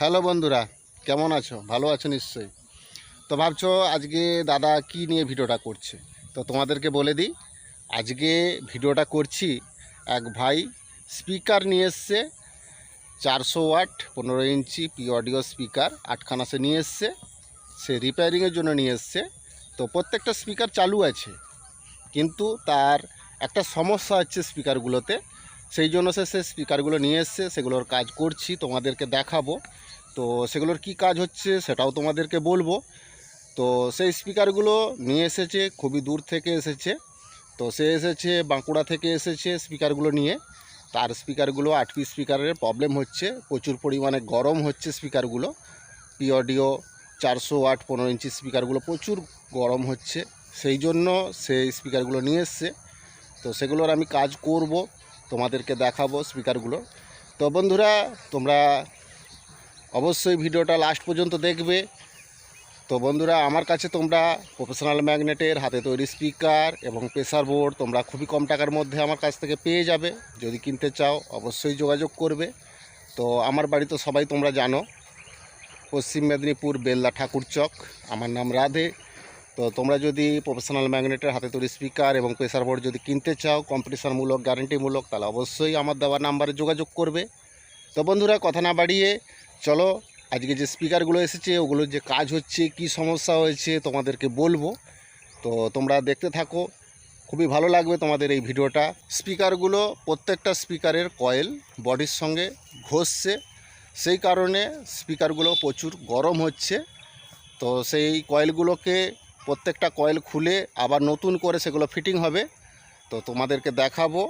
Hello বন্ধুরা, কেমন আছো? ভালো আছো নিশ্চয়ই। তো ভাবছ আজকে দাদা কি নিয়ে ভিডিওটা করছে? তো তোমাদেরকে বলে দিই, আজকে ভিডিওটা করছি এক ভাই স্পিকার নিয়ে এসছে, চারশো ওয়াট পনেরো ইঞ্চি পি অডিও স্পিকার আটখানা সে নিয়ে এসছে, সে রিপেয়ারিংয়ের জন্য নিয়ে এসছে। তো প্রত্যেকটা স্পিকার চালু আছে, কিন্তু তার একটা সমস্যা হচ্ছে স্পিকারগুলোতে সেই জন্য সে সে স্পিকারগুলো নিয়ে এসছে, সেগুলোর কাজ করছি, তোমাদেরকে দেখাবো। তো সেগুলোর কি কাজ হচ্ছে সেটাও তোমাদেরকে বলব। তো সেই স্পিকারগুলো নিয়ে এসেছে, খুবই দূর থেকে এসেছে। তো সে এসেছে, বাঁকুড়া থেকে এসেছে স্পিকারগুলো নিয়ে। তার স্পিকারগুলো আট পিস স্পিকারের প্রবলেম হচ্ছে, প্রচুর পরিমাণে গরম হচ্ছে স্পিকারগুলো পি অডিও চারশো ওয়াট পনেরো ইঞ্চি স্পিকারগুলো প্রচুর গরম হচ্ছে। সেই জন্য সেই স্পিকারগুলো নিয়ে এসছে। তো সেগুলোর আমি কাজ করব। তোমাদেরকে দেখাবো স্পিকারগুলো তো বন্ধুরা, তোমরা অবশ্যই ভিডিওটা লাস্ট পর্যন্ত দেখবে। তো বন্ধুরা, আমার কাছে তোমরা প্রফেশনাল ম্যাগনেটের হাতে তৈরি স্পিকার এবং প্রেসার বোর্ড তোমরা খুবই কম টাকার মধ্যে আমার কাছ থেকে পেয়ে যাবে। যদি কিনতে চাও, অবশ্যই যোগাযোগ করবে। তো আমার বাড়ি তো সবাই তোমরা জানো, পশ্চিম মেদিনীপুর বেল্লা ঠাকুর চক। আমার নাম রাধে। তো তোমরা যদি প্রফেশনাল ম্যাগনেটের হাতে তৈরি স্পিকার এবং প্রেসার বোর্ড যদি কিনতে চাও কম্পিটিশনমূলক গ্যারেন্টিমূলক তাহলে অবশ্যই আমার দেওয়া নাম্বারে যোগাযোগ করবে। তো বন্ধুরা, কথা না বাড়িয়ে চলো, আজকে যে স্পিকারগুলো এসেছে ওগুলোর যে কাজ হচ্ছে, কি সমস্যা হয়েছে, তোমাদেরকে বলব। তো তোমরা দেখতে থাকো, খুবই ভালো লাগবে তোমাদের এই ভিডিওটা। স্পিকারগুলো প্রত্যেকটা স্পিকারের কয়েল বডির সঙ্গে ঘষছে। সেই কারণে স্পিকারগুলো প্রচুর গরম হচ্ছে। তো সেই কয়েলগুলোকে প্রত্যেকটা কয়েল খুলে আবার নতুন করে সেগুলো ফিটিং হবে। তো তোমাদেরকে দেখাবো।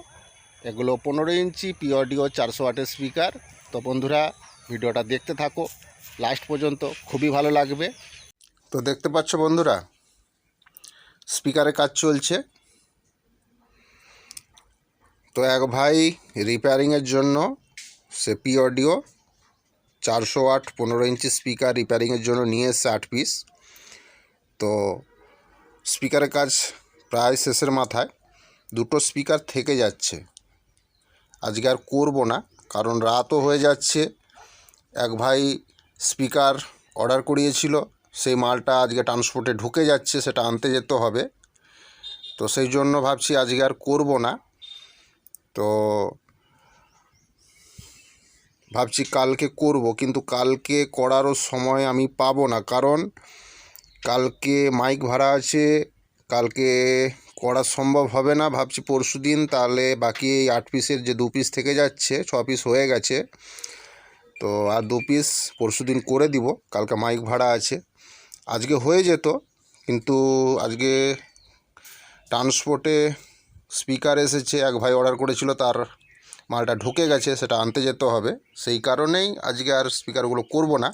এগুলো পনেরো ইঞ্চি পি অডিও চারশো ওয়াটের স্পিকার। তো বন্ধুরা, ভিডিওটা দেখতে থাকো। লাস্ট পর্যন্ত খুবই ভালো লাগবে। তো দেখতে পাচ্ছ বন্ধুরা, স্পিকারে কাজ চলছে। তো এক ভাই রিপেয়ারিংয়ের জন্য সে পি অডিও চারশো আট পনেরো ইঞ্চি স্পিকার রিপেয়ারিংয়ের জন্য নিয়ে এসছে আট পিস তো স্পিকারের কাজ প্রায় শেষের মাথায়। দুটো স্পিকার থেকে যাচ্ছে। আজকে আর করব না, কারণ রাতও হয়ে যাচ্ছে। এক ভাই স্পিকার অর্ডার করিয়েছিল, সেই মালটা আজকে ট্রান্সপোর্টে ঢুকে যাচ্ছে, সেটা আনতে যেতে হবে। তো সেই জন্য ভাবছি আজকে আর করব না। তো ভাবছি কালকে করব, কিন্তু কালকে করারও সময় আমি পাবো না, কারণ কালকে মাইক ভাড়া আছে, কালকে করা সম্ভব হবে না, ভাবছি পরশু দিন, তাহলে বাকি এই আট পিসের যে দু পিস থেকে যাচ্ছে, ছ পিস হয়ে গেছে, তো আর দু পিস পরশু দিন করে দিব, কালকে মাইক ভাড়া আছে। আজকে হয়ে যেত, কিন্তু আজকে ট্রান্সপোর্টে স্পিকার এসেছে, এক ভাই অর্ডার করেছিল, তার মালটা ঢুকে গেছে, সেটা আনতে যেতে হবে, সেই কারণেই আজকে আর স্পিকারগুলো করব না।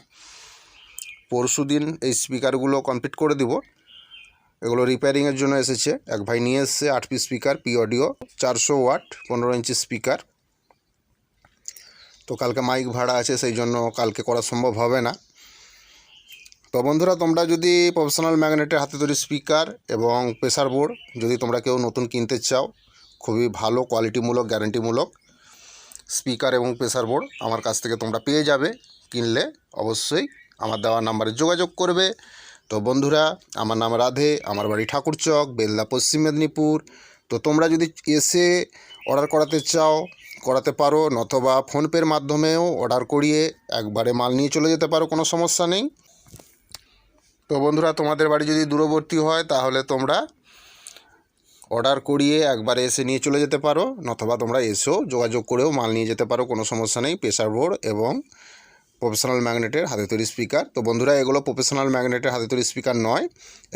পরশু দিন এই স্পিকারগুলো কমপ্লিট করে দিব। এগুলো রিপেয়ারিংয়ের জন্য এসেছে। এক ভাই নিয়ে এসছে আট পি স্পিকার পি অডিও চারশো ওয়াট পনেরো ইঞ্চি স্পিকার তো কালকে মাইক ভাড়া আছে, সেই জন্য কালকে করা সম্ভব হবে না। তো বন্ধুরা, তোমরা যদি প্রফেশনাল ম্যাগনেটের হাতে তৈরি স্পিকার এবং প্রেসার বোর্ড যদি তোমরা কেউ নতুন কিনতে চাও, খুবই ভালো কোয়ালিটিমূলক গ্যারান্টিমূলক স্পিকার এবং প্রেসার বোর্ড আমার কাছ থেকে তোমরা পেয়ে যাবে। কিনলে অবশ্যই আমার দেওয়া নাম্বারে যোগাযোগ করবে। তো বন্ধুরা, আমার নাম রাধে, আমার বাড়ি ঠাকুরচক বেলদা, পশ্চিম মেদিনীপুর। তো তোমরা যদি এসে অর্ডার করাতে চাও, করাতে পারো, নতবা ফোনপের মাধ্যমেও অর্ডার করিয়ে একবারে মাল নিয়ে চলে যেতে পারো, কোনো সমস্যা নেই। তো বন্ধুরা, তোমাদের বাড়ি যদি দূরবর্তী হয়, তাহলে তোমরা অর্ডার করিয়ে একবার এসে নিয়ে চলে যেতে পারো, নতবা তোমরা এসেও যোগাযোগ করেও মাল নিয়ে যেতে পারো, কোনো সমস্যা নেই প্রেসার বোর্ড এবং প্রফেশনাল ম্যাগনেটের হাতে তৈরি স্পিকার তো বন্ধুরা, এগুলো প্রফেশনাল ম্যাগনেটের হাতে তৈরি স্পিকার নয়।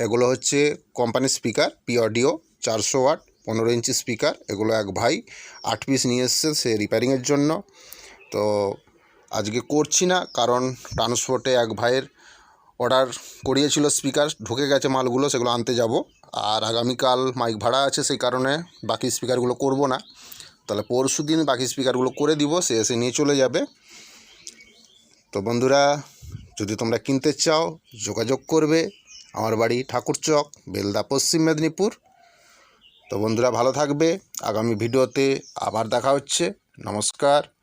এগুলো হচ্ছে কোম্পানির স্পিকার পি অডিও চারশো ওয়াট, পনেরো ইঞ্চি স্পিকার এগুলো এক ভাই আট পিস নিয়ে এসছে সে রিপেয়ারিংয়ের জন্য। তো আজকে করছি না, কারণ ট্রান্সপোর্টে এক ভাইয়ের অর্ডার করিয়েছিল স্পিকার ঢুকে গেছে মালগুলো, সেগুলো আনতে যাব। আর আগামীকাল মাইক ভাড়া আছে, সেই কারণে বাকি স্পিকারগুলো করব না। তাহলে পরশু দিন বাকি স্পিকারগুলো করে দিব, সে এসে নিয়ে চলে যাবে। তো বন্ধুরা, যদি তোমরা কিনতে চাও, যোগাযোগ করবে আমার বাড়ি ঠাকুরচক বেলদা, পশ্চিম মেদিনীপুর। তো বন্ধুরা, ভালো থাকবে। আগামী ভিডিওতে আবার দেখা হচ্ছে। নমস্কার।